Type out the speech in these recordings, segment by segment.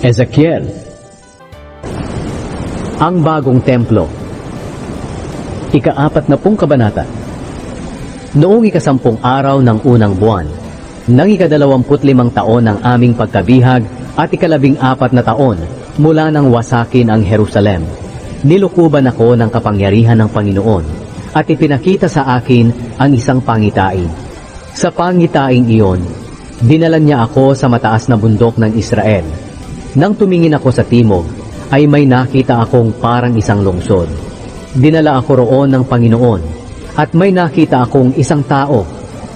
Ezekiel Ang Bagong Templo Ikaapat na pong kabanata Noong ikasampung araw ng unang buwan, nang ikadalawamput limang taon ng aming pagkabihag at ikalabing apat na taon mula nang wasakin ang Jerusalem, nilukuban ako ng kapangyarihan ng Panginoon at ipinakita sa akin ang isang pangitain. Sa pangitaing iyon, dinala niya ako sa mataas na bundok ng Israel. Nang tumingin ako sa timog, ay may nakita akong parang isang lungsod. Dinala ako roon ng Panginoon at may nakita akong isang tao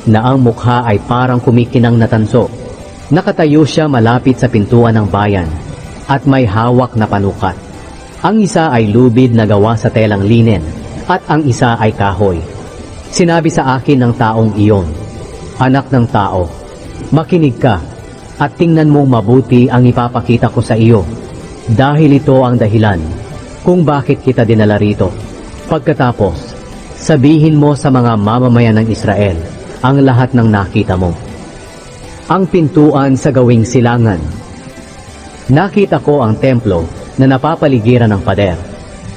na ang mukha ay parang kumikinang na tanso. Nakatayo siya malapit sa pintuan ng bayan at may hawak na panukat. Ang isa ay lubid na gawa sa telang linen at ang isa ay kahoy. Sinabi sa akin ng taong iyon, Anak ng tao, makinig ka at tingnan mong mabuti ang ipapakita ko sa iyo dahil ito ang dahilan kung bakit kita dinala rito. Pagkatapos, sabihin mo sa mga mamamayan ng Israel ang lahat ng nakita mo. Ang pintuan sa gawing silangan. Nakita ko ang templo na napapaligiran ng pader.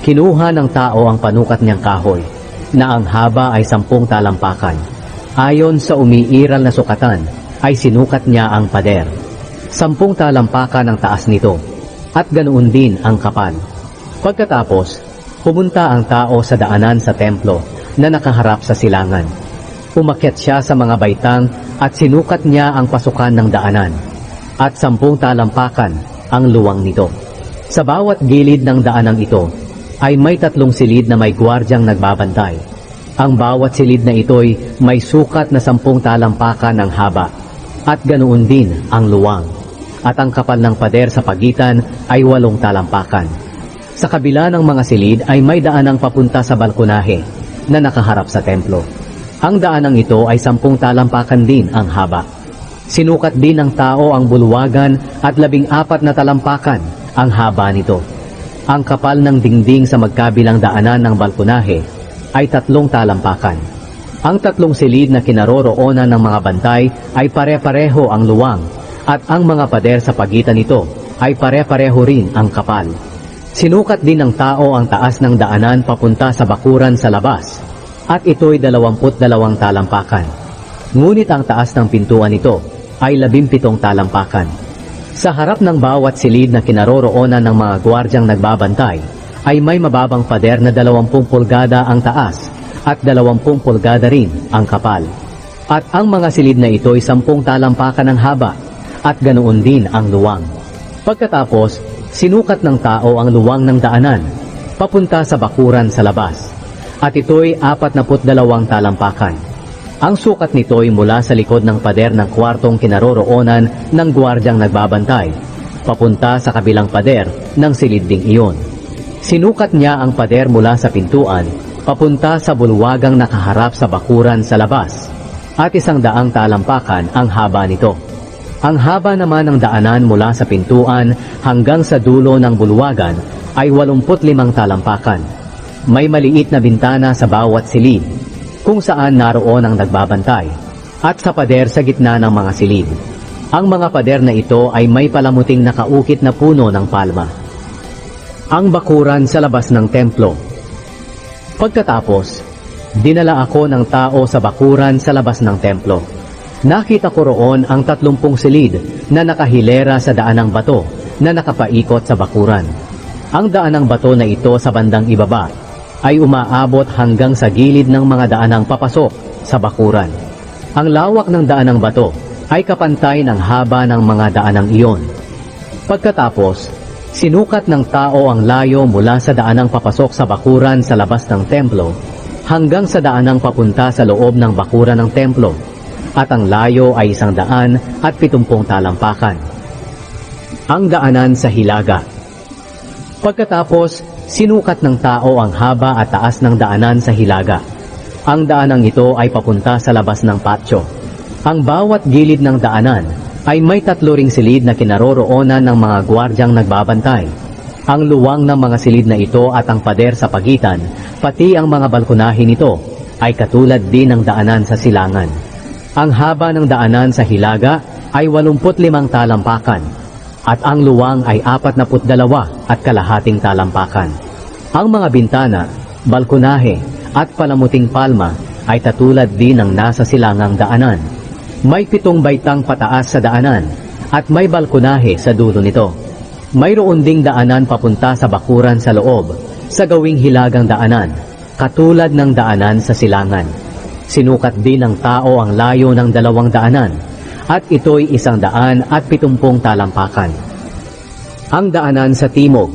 Kinuha ng tao ang panukat niyang kahoy na ang haba ay sampung talampakan. Ayon sa umiiral na sukatan ay sinukat niya ang pader. Sampung talampakan ang taas nito at ganoon din ang kapal. Pagkatapos, pumunta ang tao sa daanan sa templo na nakaharap sa silangan. Umakyat siya sa mga baitang at sinukat niya ang pasukan ng daanan at sampung talampakan ang luwang nito. Sa bawat gilid ng daanang ito ay may tatlong silid na may gwardyang nagbabantay. Ang bawat silid na ito'y may sukat na sampung talampakan ng haba at ganoon din ang luwang. At ang kapal ng pader sa pagitan ay walong talampakan. Sa kabila ng mga silid ay may daanang papunta sa balkonahe na nakaharap sa templo. Ang daanang ito ay sampung talampakan din ang haba. Sinukat din ng tao ang bulwagan at labing apat na talampakan ang haba nito. Ang kapal ng dingding sa magkabilang daanan ng balkonahe ay tatlong talampakan. Ang tatlong silid na kinaroroonan ng mga bantay ay pare-pareho ang luwang at ang mga pader sa pagitan nito ay pare-pareho rin ang kapal. Sinukat din ng tao ang taas ng daanan papunta sa bakuran sa labas at ito'y dalawamput dalawang talampakan. Ngunit ang taas ng pintuan nito ay labimpitong talampakan. Sa harap ng bawat silid na kinaroroonan ng mga gwardyang nagbabantay ay may mababang pader na 20 pulgada ang taas at 20 pulgada rin ang kapal. At ang mga silid na ito ay 10 talampakan ng haba at ganoon din ang luwang. Pagkatapos, sinukat ng tao ang luwang ng daanan papunta sa bakuran sa labas at ito'y 42 talampakan. Ang sukat nito ay mula sa likod ng pader ng kwartong kinaroroonan ng gwardyang nagbabantay, papunta sa kabilang pader ng silid ding iyon. Sinukat niya ang pader mula sa pintuan, papunta sa bulwagang nakaharap sa bakuran sa labas, at isang daang talampakan ang haba nito. Ang haba naman ng daanan mula sa pintuan hanggang sa dulo ng bulwagan ay 85 talampakan. May maliit na bintana sa bawat silid kung saan naroon ang nagbabantay at sa pader sa gitna ng mga silid. Ang mga pader na ito ay may palamuting nakaukit na puno ng palma. Ang bakuran sa labas ng templo. Pagkatapos, dinala ako ng tao sa bakuran sa labas ng templo. Nakita ko roon ang tatlumpung silid na nakahilera sa daanang bato na nakapaikot sa bakuran. Ang daanang bato na ito sa bandang ibaba ay umaabot hanggang sa gilid ng mga daanang papasok sa bakuran. Ang lawak ng daanang bato ay kapantay ng haba ng mga daanang iyon. Pagkatapos, sinukat ng tao ang layo mula sa daanang papasok sa bakuran sa labas ng templo hanggang sa daanang papunta sa loob ng bakuran ng templo at ang layo ay isang daan at pitumpong talampakan. Ang daanan sa hilaga Pagkatapos, sinukat ng tao ang haba at taas ng daanan sa hilaga. Ang daanang ito ay papunta sa labas ng patio. Ang bawat gilid ng daanan ay may tatlo ring silid na kinaroroonan ng mga gwardyang nagbabantay. Ang luwang ng mga silid na ito at ang pader sa pagitan, pati ang mga balkonahe nito, ay katulad din ng daanan sa silangan. Ang haba ng daanan sa hilaga ay 85 talampakan at ang luwang ay 42 at kalahating talampakan. Ang mga bintana, balkonahe at palamuting palma ay katulad din ng nasa silangang daanan. May pitong baitang pataas sa daanan at may balkonahe sa dulo nito. Mayroon ding daanan papunta sa bakuran sa loob sa gawing hilagang daanan, katulad ng daanan sa silangan. Sinukat din ng tao ang layo ng dalawang daanan at ito'y isang daan at pitumpong talampakan. Ang daanan sa timog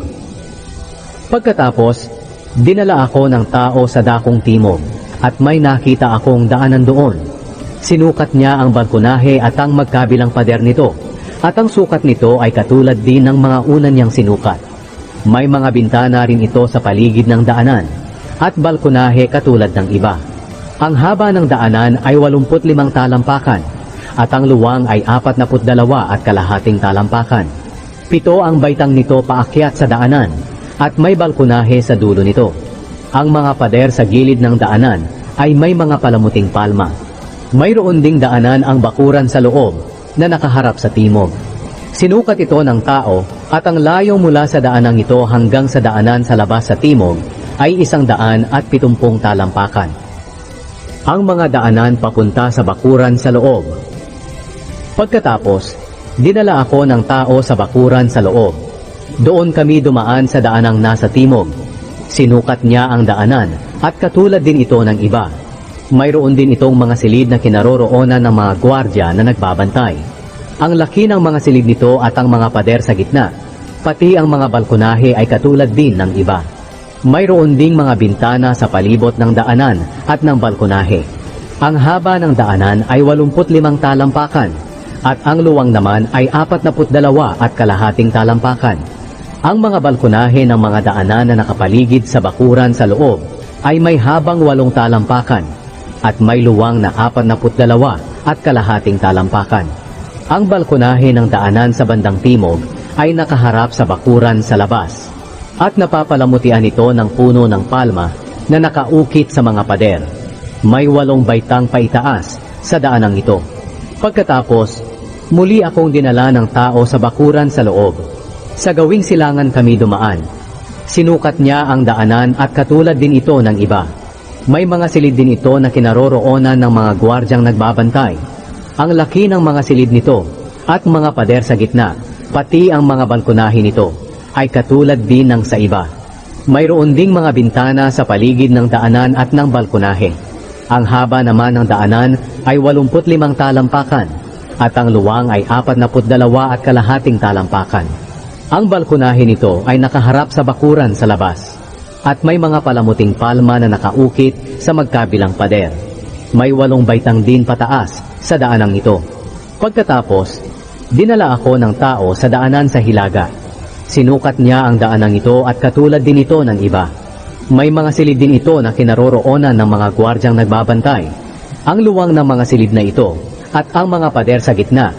Pagkatapos, dinala ako ng tao sa dakong timog at may nakita akong daanan doon. Sinukat niya ang balkonahe at ang magkabilang pader nito at ang sukat nito ay katulad din ng mga unan niyang sinukat. May mga bintana rin ito sa paligid ng daanan at balkonahe katulad ng iba. Ang haba ng daanan ay 85 talampakan at ang luwang ay 42 at kalahating talampakan. Pito ang baitang nito paakyat sa daanan at may balkonahe sa dulo nito. Ang mga pader sa gilid ng daanan ay may mga palamuting palma. Mayroon ding daanan ang bakuran sa loob na nakaharap sa timog. Sinukat ito ng tao at ang layo mula sa daanang ito hanggang sa daanan sa labas sa timog ay isang daan at pitumpong talampakan. Ang mga daanan papunta sa bakuran sa loob. Pagkatapos, dinala ako ng tao sa bakuran sa loob. Doon kami dumaan sa daanang nasa timog. Sinukat niya ang daanan at katulad din ito ng iba. Mayroon din itong mga silid na kinaroroonan ng mga gwardya na nagbabantay. Ang laki ng mga silid nito at ang mga pader sa gitna, pati ang mga balkonahe ay katulad din ng iba. Mayroon ding mga bintana sa palibot ng daanan at ng balkonahe. Ang haba ng daanan ay 85 talampakan at ang luwang naman ay 42 at kalahating talampakan. Ang mga balkonahe ng mga daanan na nakapaligid sa bakuran sa loob ay may habang walong talampakan at may luwang na 42 at kalahating talampakan. Ang balkonahe ng daanan sa bandang timog ay nakaharap sa bakuran sa labas at napapalamutian ito ng puno ng palma na nakaukit sa mga pader. May walong baitang paitaas sa daanang ito. Pagkatapos, muli akong dinala ng tao sa bakuran sa loob. Sa gawing silangan kami dumaan. Sinukat niya ang daanan at katulad din ito ng iba. May mga silid din ito na kinaroroonan ng mga gwardyang nagbabantay. Ang laki ng mga silid nito at mga pader sa gitna, pati ang mga balkonahe nito, ay katulad din ng sa iba. Mayroon ding mga bintana sa paligid ng daanan at ng balkonahe. Ang haba naman ng daanan ay 85 talampakan at ang luwang ay 42 at kalahating talampakan. Ang balkonahe nito ay nakaharap sa bakuran sa labas at may mga palamuting palma na nakaukit sa magkabilang pader. May walong baitang din pataas sa daanang ito. Pagkatapos, dinala ako ng tao sa daanan sa Hilaga. Sinukat niya ang daanang ito at katulad din ito ng iba. May mga silid din ito na kinaroroonan ng mga gwardyang nagbabantay. Ang luwang ng mga silid na ito at ang mga pader sa gitna,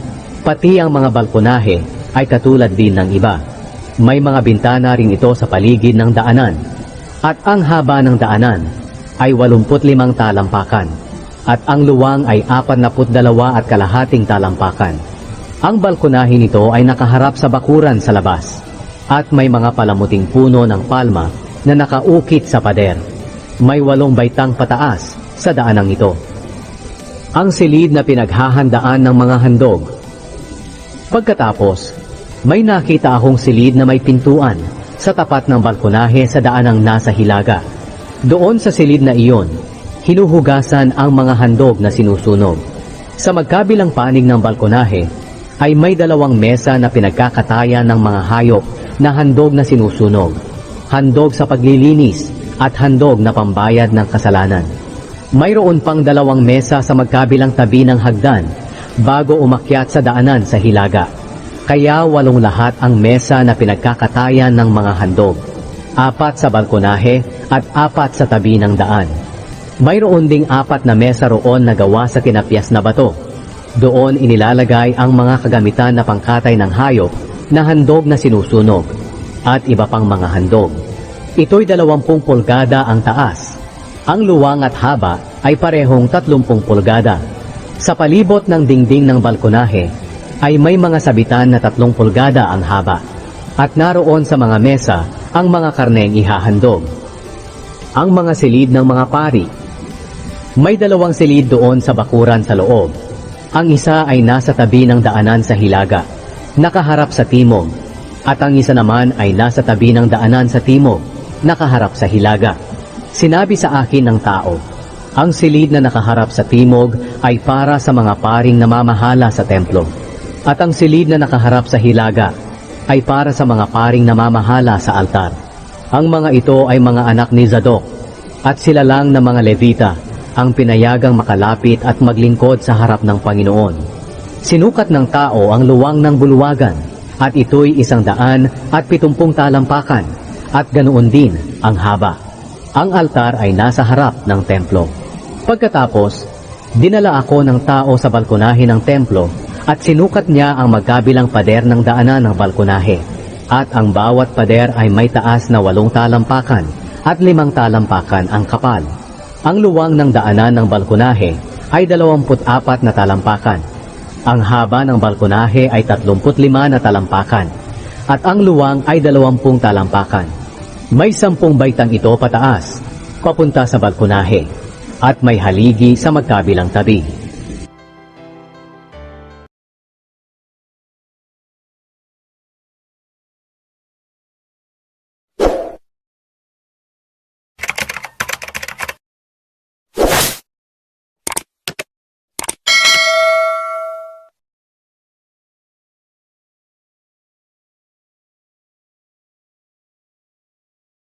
pati ang mga balkonahe ay katulad din ng iba. May mga bintana rin ito sa paligid ng daanan at ang haba ng daanan ay 85 talampakan at ang luwang ay 42 at kalahating talampakan. Ang balkonahe nito ay nakaharap sa bakuran sa labas at may mga palamuting puno ng palma na nakaukit sa pader. May walong baitang pataas sa daanang ito. Ang silid na pinaghahandaan ng mga handog. Pagkatapos, may nakita akong silid na may pintuan sa tapat ng balkonahe sa daanang nasa Hilaga. Doon sa silid na iyon, hinuhugasan ang mga handog na sinusunog. Sa magkabilang panig ng balkonahe, ay may dalawang mesa na pinagkakatayan ng mga hayop na handog na sinusunog. Handog sa paglilinis at handog na pambayad ng kasalanan. Mayroon pang dalawang mesa sa magkabilang tabi ng hagdan bago umakyat sa daanan sa Hilaga. Kaya walong lahat ang mesa na pinagkakatayan ng mga handog. Apat sa balkonahe at apat sa tabi ng daan. Mayroon ding apat na mesa roon na gawa sa kinapyas na bato. Doon inilalagay ang mga kagamitan na pangkatay ng hayop na handog na sinusunog at iba pang mga handog. Ito'y 20 pulgada ang taas. Ang luwang at haba ay parehong 30 pulgada. Sa palibot ng dingding ng balkonahe ay may mga sabitan na tatlong pulgada ang haba at naroon sa mga mesa ang mga karneng ihahandog. Ang mga silid ng mga pari. May dalawang silid doon sa bakuran sa loob. Ang isa ay nasa tabi ng daanan sa hilaga, nakaharap sa timog, at ang isa naman ay nasa tabi ng daanan sa timog, nakaharap sa hilaga. Sinabi sa akin ng tao, ang silid na nakaharap sa timog ay para sa mga paring namamahala sa templo, at ang silid na nakaharap sa hilaga ay para sa mga paring namamahala sa altar. Ang mga ito ay mga anak ni Zadok, at sila lang na mga Levita ang pinayagang makalapit at maglingkod sa harap ng Panginoon. Sinukat ng tao ang luwang ng bulwagan, at ito'y isang daan at pitumpung talampakan, at ganoon din ang haba. Ang altar ay nasa harap ng templo. Pagkatapos, dinala ako ng tao sa balkonahe ng templo at sinukat niya ang magkabilang pader ng daanan ng balkonahe. At ang bawat pader ay may taas na walong talampakan at limang talampakan ang kapal. Ang luwang ng daanan ng balkonahe ay 24 na talampakan. Ang haba ng balkonahe ay 35 na talampakan. At ang luwang ay 20 talampakan. May sampung baitang ito pataas, papunta sa balkonahe, at may haligi sa magkabilang tabi.